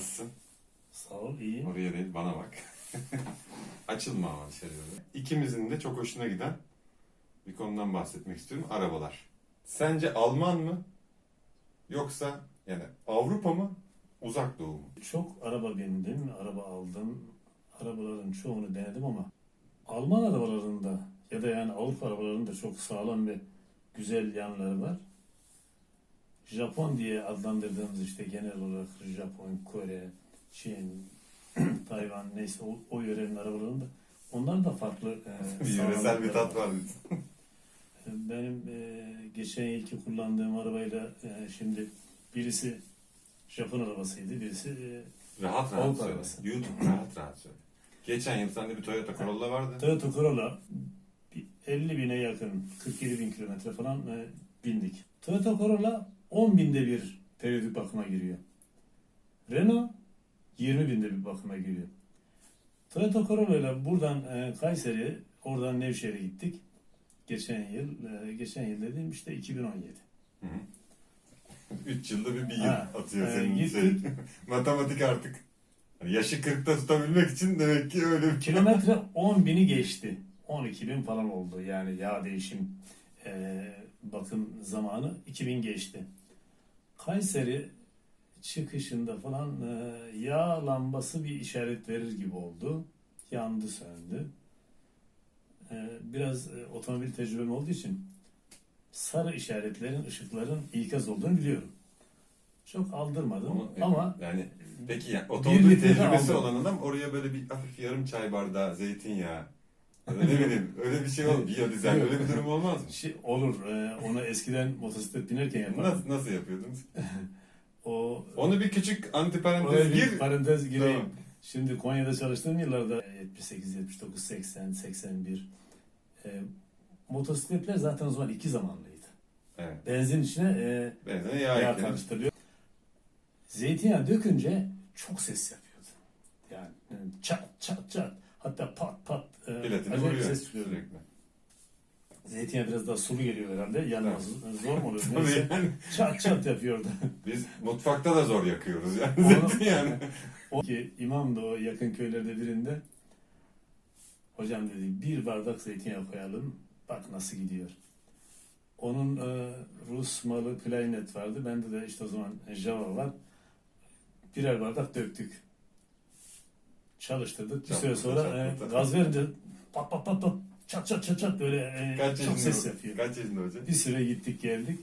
Nasılsın? Sağ ol, iyiyim. Oraya değil, bana bak. Açılma ama dışarıya. İkimizin de çok hoşuna giden bir konudan bahsetmek istiyorum. Arabalar. Sence Alman mı? Yoksa yani Avrupa mı? Uzak Doğu mu? Çok araba bindim, araba aldım. Arabaların çoğunu denedim ama Alman arabalarında ya da yani Avrupa arabalarında çok sağlam ve güzel yanları var. Japon diye adlandırdığımız işte genel olarak Japon, Kore, Çin, Tayvan neyse o, o yörenin arabalarında onlar da farklı e, Bir yöresel bir tat var. var. Benim e, geçen yılki kullandığım arabayla e, şimdi birisi Japon arabasıydı, birisi e, Rahat rahat Avrupa söyle. arabası. YouTube rahat rahat söyle. Geçen yıl sende bir Toyota Corolla vardı. Toyota Corolla bir 50 bine yakın, 47 bin kilometre falan e, bindik. Toyota Corolla 10 binde bir periyodik bakıma giriyor. Renault 20 binde bir bakıma giriyor. Toyota Corolla ile buradan e, Kayseri, oradan Nevşehir'e gittik. Geçen yıl, e, geçen yıl dediğim işte 2017. 3 yılda bir bir yıl Ha, atıyor e, senin şey. gittik. Matematik artık. Hani yaşı 40'ta tutabilmek için demek ki öyle bir Kilometre 10 bini geçti. 12 bin falan oldu. Yani yağ değişim e, bakım zamanı 2000 geçti. Kayseri çıkışında falan e, yağ lambası bir işaret verir gibi oldu. Yandı söndü. E, biraz e, otomobil tecrübem olduğu için sarı işaretlerin, ışıkların ikaz olduğunu biliyorum. Çok aldırmadım Ama, ama, yani peki yani otomobil tecrübesi aldım. olan adam oraya böyle bir hafif yarım çay bardağı zeytinyağı ne bileyim öyle bir şey ol biyodizel öyle bir durum olmaz mı? şey olur. E, onu eskiden motosiklet binerken yapardım. Nasıl, nasıl yapıyordunuz? O Onu bir küçük antiparantez gir. parantez gireyim. Tamam. Şimdi Konya'da çalıştığım yıllarda 78, 79, 80, 81 e, motosikletler zaten o zaman iki zamanlıydı. Evet. Benzin içine e, Benzine yağ yağ karıştırılıyor. Zeytinyağı dökünce çok ses yapıyordu. Yani e, çat çat çat hatta pat pat e, acayip ses çıkıyordu. sürekli. Zeytinyağı biraz daha sulu geliyor herhalde. Yanmaz. Zor mu oluyor? Tabii Neyse. yani Çat çat yapıyordu. biz mutfakta da zor yakıyoruz yani Onu- zeytinyağını. O ki imam da o yakın köylerde birinde hocam dedi bir bardak zeytinyağı koyalım bak nasıl gidiyor. Onun e, Rus malı Playnet vardı. Bende de işte o zaman Java var. Birer bardak döktük. Çalıştırdık. Bir süre sonra e, gaz verince pat pat pat pat çat çat çat çat böyle e, Kaç çok yaşında, ses yapıyor. kaç yaşında hocam? Bir süre gittik geldik.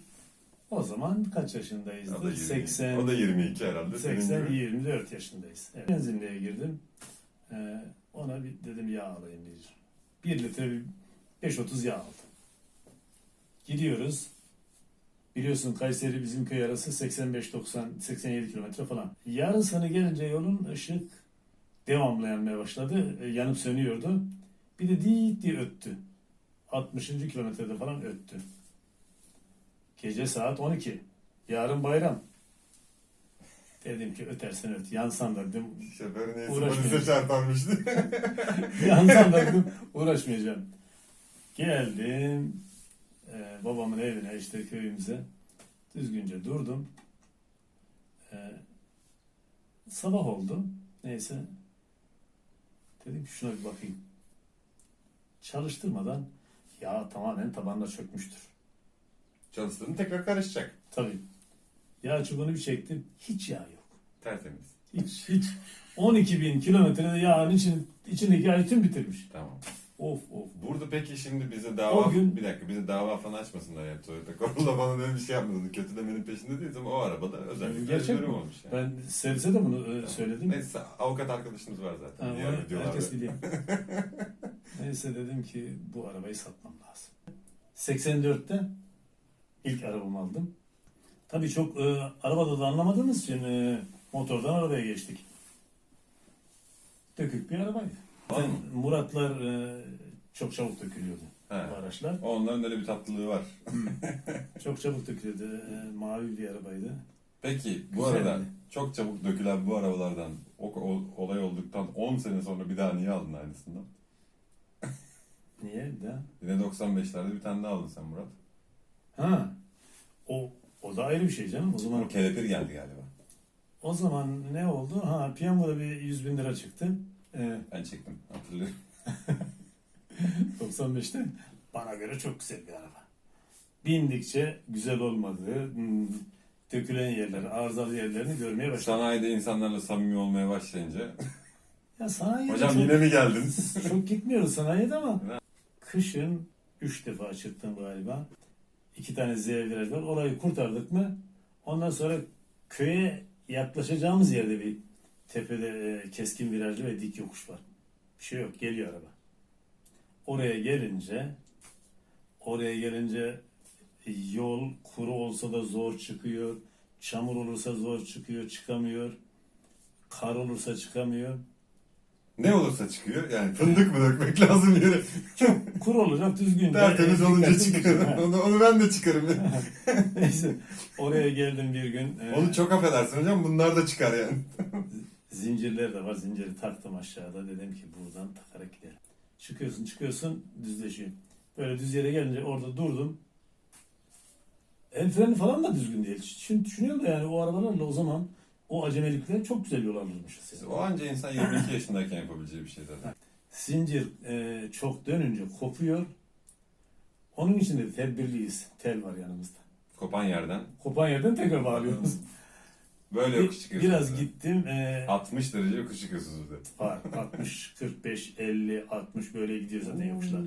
O zaman kaç yaşındayız? O da 20. 80 O da 22 herhalde. senin 80 gibi. 24 yaşındayız. Evet. Benzinliğe girdim. Ee, ona bir dedim yağ alayım. 1 litre bir 5.30 yağ aldım. Gidiyoruz. Biliyorsun Kayseri bizim köy arası 85-90 87 kilometre falan. Yarın sana gelince yolun ışık devamlı yanmaya başladı. E, yanıp sönüyordu. Bir de diit diye öttü. 60. kilometrede falan öttü. Gece saat 12. Yarın bayram. Dedim ki ötersen öt. Yansan da dedim. Şoför neyse Uğraşmayın. polise çarparmıştı. Yansan da dedim. Uğraşmayacağım. Geldim. e, babamın evine işte köyümüze. Düzgünce durdum. E, sabah oldu. Neyse. Dedim ki şuna bir bakayım. Çalıştırmadan yağ tamamen tabanına çökmüştür. Çalıştığını tekrar karışacak. Tabii. Yağ çubuğunu bir çektim. Hiç yağ yok. Tertemiz. Hiç hiç. 12 bin kilometrede yağın için, içindeki yağı tüm bitirmiş. Tamam. Of of. Burada peki şimdi bize dava O gün- bir dakika bize dava falan açmasınlar yani Toyota Corolla bana öyle bir şey yapmadı. Kötülemenin peşinde değiliz ama o arabada özellikle Gerçek bir durum mi? olmuş yani. Ben servise de bunu e, söyledim. Neyse avukat arkadaşımız var zaten. Ha, onu herkes biliyor. Neyse dedim ki bu arabayı satmam lazım. 84'te ilk arabamı aldım. Tabii çok e, arabada da anlamadığımız için e, motordan arabaya geçtik. Dökük bir arabaydı. Zaten Muratlar e, çok çabuk dökülüyordu He. bu araçlar. Onların öyle bir tatlılığı var. Çok çabuk dökülüyordu. E, mavi bir arabaydı. Peki bu Güzeldi. arada çok çabuk dökülen bu arabalardan o, o- olay olduktan 10 sene sonra bir daha niye aldın aynısından? Niye? De? Yine 95'lerde bir tane daha aldın sen Murat. Ha. O o da ayrı bir şey canım. O zaman kelepir geldi galiba. O zaman ne oldu? Ha piyangoda bir 100 bin lira çıktı. Ee, Ben çektim hatırlıyorum. 95'te bana göre çok güzel bir araba. Bindikçe güzel olmadığı, hmm, dökülen yerleri, arızalı yerlerini görmeye başladım. Sanayide insanlarla samimi olmaya başlayınca. Ya sanayiye de Hocam çok, yine mi geldin? çok gitmiyoruz sanayide ama. Kışın 3 defa çıktım galiba. İki tane Z viraj var. Orayı kurtardık mı ondan sonra köye yaklaşacağımız yerde bir tepede e, keskin virajlı ve dik yokuş var. Bir şey yok. Geliyor araba. Oraya gelince oraya gelince yol kuru olsa da zor çıkıyor. Çamur olursa zor çıkıyor, çıkamıyor. Kar olursa çıkamıyor. Ne olursa çıkıyor. Yani fındık mı dökmek lazım yere? Kuru olacak düzgün. Tertemiz olunca çıkıyor. Onu, onu ben de çıkarım. Neyse. Oraya geldim bir gün. Ee, Onu çok affedersin hocam. Bunlar da çıkar yani. Zincirler de var. Zinciri taktım aşağıda. Dedim ki buradan takarak gidelim. Çıkıyorsun çıkıyorsun düzleşiyor. Böyle düz yere gelince orada durdum. El freni falan da düzgün değil. Şimdi düşünüyorum da yani o arabalarla o zaman o acemilikle çok güzel yol alırmışız. Yani. O anca insan 22 yaşındayken yapabileceği bir şey zaten. Zincir e, çok dönünce kopuyor. Onun için de tedbirliyiz. Tel var yanımızda. Kopan yerden Kopan yerden tekrar bağlıyoruz. böyle yokuş çıkıyorsunuz. Biraz gittim. E, 60 derece yokuş çıkıyorsunuz bir de. var. 60, 45, 50, 60 böyle gidiyor zaten yokuşlar.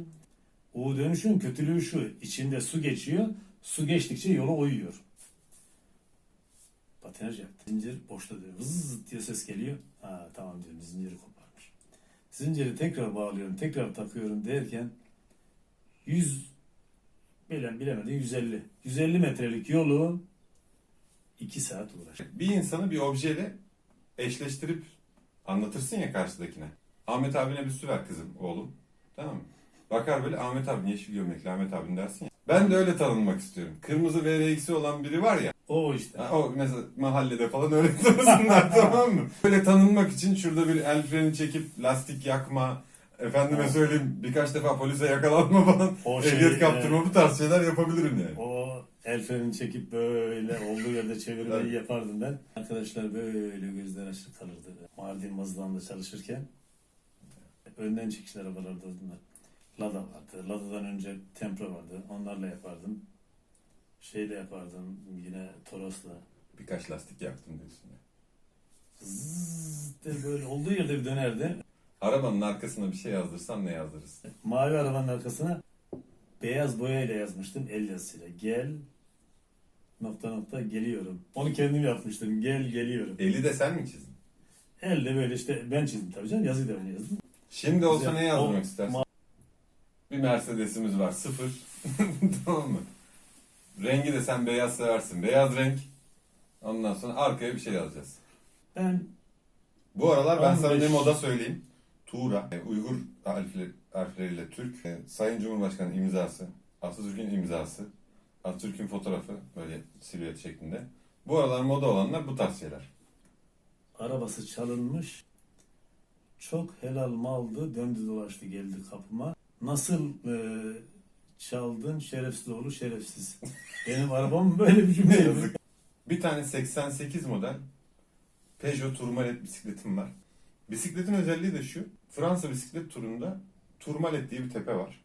O dönüşün kötülüğü şu. içinde su geçiyor. Su geçtikçe yolu oyuyor. Patinaj yaptı. Zincir boşta diyor. Vız diye ses geliyor. Ha tamam diyorum zinciri koparmış. Zinciri tekrar bağlıyorum. Tekrar takıyorum derken 100 bilen bilemedin 150. 150 metrelik yolu 2 saat uğraş. Bir insanı bir objeyle eşleştirip anlatırsın ya karşıdakine. Ahmet abine bir su kızım oğlum. Tamam mı? Bakar böyle Ahmet abi yeşil gömlekli Ahmet abin dersin ya. Ben de öyle tanınmak istiyorum. Kırmızı VRX'i olan biri var ya. O işte. Ha, O mesela mahallede falan öyle tanısınlar tamam mı? Böyle tanınmak için şurada bir el freni çekip lastik yakma, efendime söyleyeyim birkaç defa polise yakalanma falan, O şey, ehliyet kaptırma bu tarz şeyler yapabilirim yani. O el freni çekip böyle olduğu yerde çevirmeyi yapardım ben. Arkadaşlar böyle gözler açık kalırdı. Mardin Mazlağı'nda çalışırken önden çekiş arabalarda. Lada vardı. Lada'dan önce Tempra vardı. Onlarla yapardım. Şeyle yapardım yine Toros'la. Birkaç lastik yaktım diyorsun ya. Zzzz diye böyle olduğu yerde bir dönerdi. Arabanın arkasına bir şey yazdırsan ne yazdırırsın? Mavi arabanın arkasına beyaz boyayla yazmıştım el yazısıyla. Gel nokta nokta geliyorum. Onu kendim yapmıştım. Gel geliyorum. Eli de sen mi çizdin? Elle böyle işte ben çizdim tabii canım. Yazıyı da ben yazdım. Şimdi olsa ne yazdırmak O- istersin? Bir Mercedes'imiz var sıfır. tamam mı? Rengi de sen beyaz seversin. Beyaz renk. Ondan sonra arkaya bir şey yazacağız. Ben Bu aralar ben sana 15. ne moda söyleyeyim. Tuğra, e, Uygur harfleri, harfleriyle Türk, e, Sayın Cumhurbaşkanı imzası, Atatürk'ün imzası, Atatürk'ün fotoğrafı böyle silüet şeklinde. Bu aralar moda olanlar bu tarz şeyler. arabası çalınmış. Çok helal maldı. Döndü dolaştı geldi kapıma. Nasıl e, çaldın şerefsiz oğlu şerefsiz. Benim arabam böyle bir cümle yazık. Bir tane 88 model Peugeot Tourmalet bisikletim var. Bisikletin özelliği de şu. Fransa bisiklet turunda Tourmalet diye bir tepe var.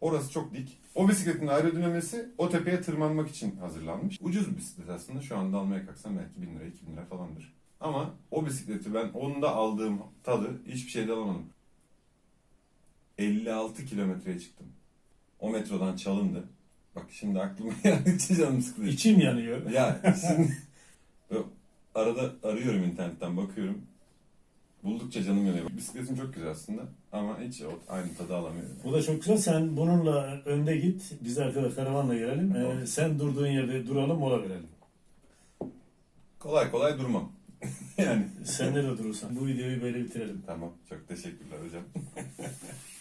Orası çok dik. O bisikletin aerodinamisi o tepeye tırmanmak için hazırlanmış. Ucuz bir bisiklet aslında. Şu anda almaya kalksam belki 1000 lira 2000 lira falandır. Ama o bisikleti ben onda aldığım tadı hiçbir şeyde alamadım. 56 kilometreye çıktım. O metrodan çalındı. Bak şimdi aklıma geldikçe canım sıkılıyor. İçim yanıyor. Ya şimdi arada arıyorum internetten bakıyorum. Buldukça canım yanıyor. Bisikletim çok güzel aslında ama hiç aynı tadı alamıyorum. Bu da çok güzel. Sen bununla önde git. Biz arkada karavanla gelelim. Ee, sen durduğun yerde duralım mola verelim. Kolay kolay durmam. yani Sen nerede durursan. Bu videoyu böyle bitirelim. tamam çok teşekkürler hocam.